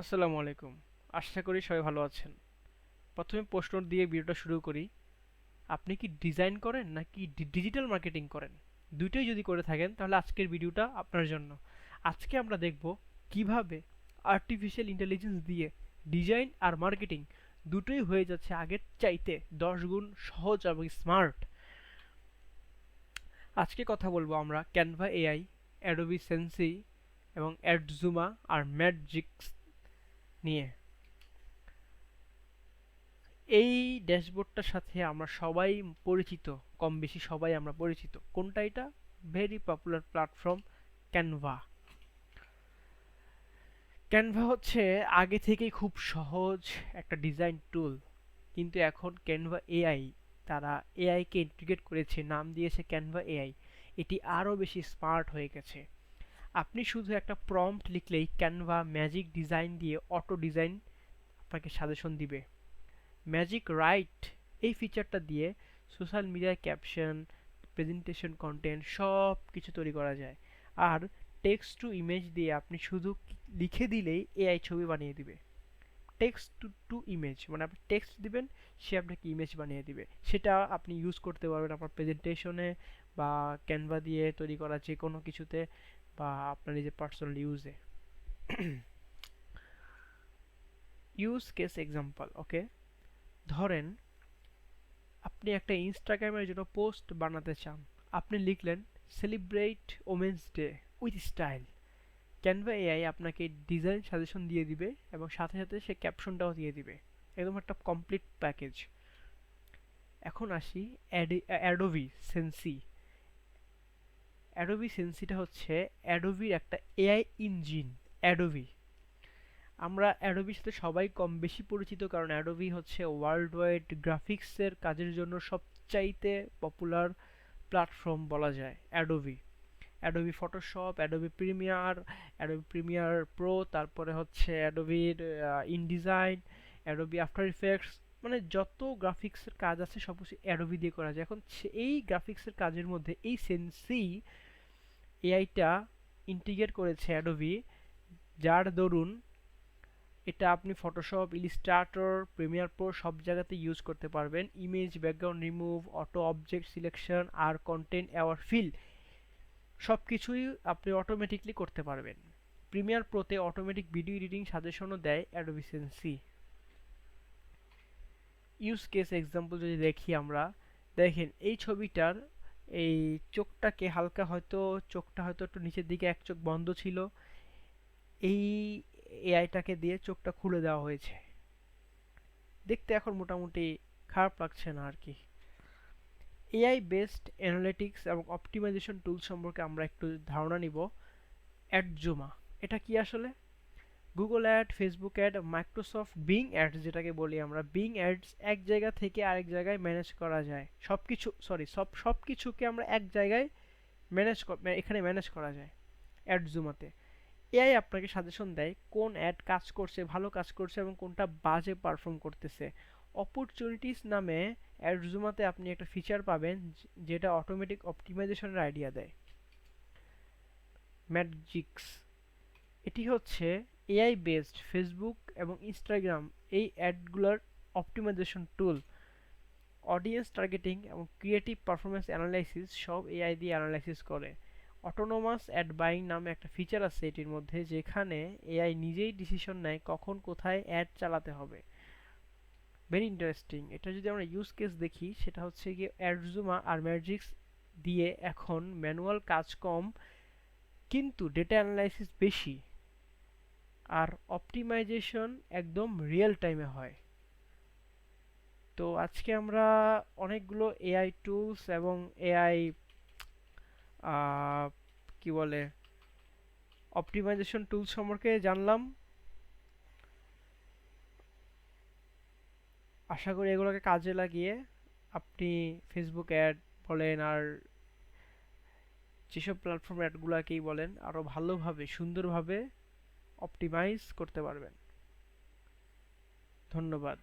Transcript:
আসসালামু আলাইকুম। আশা করি সবাই ভালো আছেন। প্রথমে প্রশ্ন দিয়ে ভিডিওটা শুরু করি। আপনি কি ডিজাইন করেন নাকি ডিজিটাল মার্কেটিং করেন? দুইটাই যদি করে থাকেন, তাহলে আজকের ভিডিওটা আপনার জন্য। আজকে আমরা দেখব কীভাবে আর্টিফিশিয়াল ইন্টেলিজেন্স দিয়ে ডিজাইন আর মার্কেটিং দুটোই হয়ে যাচ্ছে আগের চাইতে দশ গুণ সহজ এবং স্মার্ট আজকে কথা বলব আমরা ক্যানভা এআই অ্যাডোবি সেন্সি এবং অ্যাডজুমা আর ম্যাজিক্স নিয়ে। এই ড্যাশবোর্ডটার সাথে আমরা সবাই পরিচিত, কম বেশি সবাই আমরা পরিচিত। কোনটা এটা? Very popular platform Canva Canva হচ্ছে আগে থেকেই খুব সহজ একটা ডিজাইন টুল কিন্তু এখন ক্যানভা এআই তারা এআইকে ইন্টিগ্রেট করেছে, নাম দিয়েছে ক্যানভা এআই এটি আরও বেশি স্মার্ট হয়ে গেছে। আপনি শুধু একটা প্রম্পট লিখলেই ক্যানভা ম্যাজিক ডিজাইন দিয়ে অটো ডিজাইন আপনাকে সাজেশন দিবে। ম্যাজিক রাইট এই ফিচারটা দিয়ে সোশ্যাল মিডিয়ার ক্যাপশন প্রেজেন্টেশন কন্টেন্ট সব কিছু তৈরি করা যায়। আর টেক্সট টু ইমেজ দিয়ে আপনি শুধু লিখে দিলেই এআই ছবি বানিয়ে দিবে। টেক্সট টু টু ইমেজ মানে আপনি টেক্সট দিবেন, সে আপনাকে ইমেজ বানিয়ে দিবে। সেটা আপনি ইউজ করতে পারবেন আপনার প্রেজেন্টেশনে বা ক্যানভা দিয়ে তৈরি করা যে কোনো কিছুতে। বা আপনার নিজের পার্সোনাল ইউজে ইউজ কেস এক্সাম্পল ওকে ধরেন, আপনি একটা ইনস্টাগ্রামের জন্য পোস্ট বানাতে চান। আপনি লিখলেন celebrate women's day with style Canva AI আপনাকে ডিজাইন সাজেশন দিয়ে দিবে এবং সাথে সাথে সে ক্যাপশনটাও দিয়ে দিবে। একদম একটা কমপ্লিট প্যাকেজ এখন আসি অ্যাডোভি সেন্সি অ্যাডোবি সেন্সিটা হচ্ছে অ্যাডোবির একটা এআই ইঞ্জিন অ্যাডোবি আমরা অ্যাডোবির সাথে সবাই কম বেশি পরিচিত কারণ অ্যাডোবি হচ্ছে ওয়ার্ল্ড ওয়াইড গ্রাফিক্সের কাজের জন্য সবচাইতে পপুলার প্ল্যাটফর্ম বলা যায় Adobe Adobe Photoshop Adobe Premiere Adobe Premiere Pro তারপরে হচ্ছে অ্যাডোবির ইনডিজাইন অ্যাডোবি আফটার ইফেক্টস মানে যত গ্রাফিক্সের কাজ আছে সব কিছু অ্যাডোবি দিয়ে করা যায়। এখন এই গ্রাফিক্সের কাজের মধ্যে এই সেন্সি এআইটা ইন্টিগ্রেট করেছে অ্যাডোবি যার দরুন এটা আপনি ফটোশপ ইলিস্ট্রাটর প্রিমিয়ার প্রো সব জায়গাতে ইউজ করতে পারবেন। Image background remove auto object selection আর কন্টেন্ট অ্যাওয়ার ফিল সব কিছুই আপনি অটোমেটিকলি করতে পারবেন। প্রিমিয়ার প্রোতে অটোমেটিক ভিডিও এডিটিং সাজেশনও দেয় Adobe Sensei use case example যদি দেখি আমরা, দেখেন এই ছবিটার এই চোখটাকে হালকা হয়তো, চোখটা হয়তো একটু নিচের দিকে এক চোখ বন্ধ ছিল। এই এআইটাকে দিয়ে চোখটা খুলে দেওয়া হয়েছে। দেখতে এখন মোটামুটি খারাপ লাগছে না আর কি এআই বেসড অ্যানালিটিক্স এবং অপটিমাইজেশন টুল সম্পর্কে আমরা একটু ধারণা নিব। অ্যাডজুমা এটা কি আসলে? Google ad Facebook ad Microsoft Bing ads যেটাকে বলি আমরা বিং অ্যাডস এক জায়গা থেকে আরেক জায়গায় ম্যানেজ করা যায়। সব কিছু সরি সব সব কিছুকে আমরা এক জায়গায় ম্যানেজ এখানে ম্যানেজ করা যায় অ্যাড জুমাতে এআই আপনাকে সাজেশন দেয় কোন অ্যাড কাজ করছে, ভালো কাজ করছে এবং কোনটা বাজে পারফর্ম করতেছে। অপরচুনিটিস নামে অ্যাড জুমাতে আপনি একটা ফিচার পাবেন যেটা অটোমেটিক অপটিমাইজেশনের আইডিয়া দেয়। ম্যাজিক্স এটি হচ্ছে এআই বেসড ফেসবুক এবং ইনস্টাগ্রাম এই অ্যাডগুলোর অপটিমাইজেশন টুল, অডিয়েন্স টার্গেটিং এবং ক্রিয়েটিভ পারফরমেন্স অ্যানালাইসিস সব এআই দিয়ে অ্যানালাইসিস করে। অটোনোমাস অ্যাড বাইং নামে একটা ফিচার আছে এটির মধ্যে যেখানে এআই নিজেই ডিসিশন নেয় কখন কোথায় অ্যাড চালাতে হবে। ভেরি ইন্টারেস্টিং এটা যদি আমরা ইউজ কেস দেখি, সেটা হচ্ছে গিয়ে অ্যাডজুমা আর ম্যাজিক্স দিয়ে এখন ম্যানুয়াল কাজ কম, কিন্তু ডেটা অ্যানালাইসিস বেশি। আর অপটিমাইজেশন একদম রিয়েল টাইমে হয়। তো আজকে আমরা অনেকগুলো এআই টুলস এবং এআই কি বলে অপটিমাইজেশন টুলস সম্পর্কে জানলাম। আশা করি এগুলোকে কাজে লাগিয়ে আপনি ফেসবুক অ্যাড বলেন আর যেসব প্ল্যাটফর্ম অ্যাডগুলোকেই বলেন আরও ভালোভাবে, সুন্দরভাবে অপটিমাইজ করতে পারবেন। ধন্যবাদ।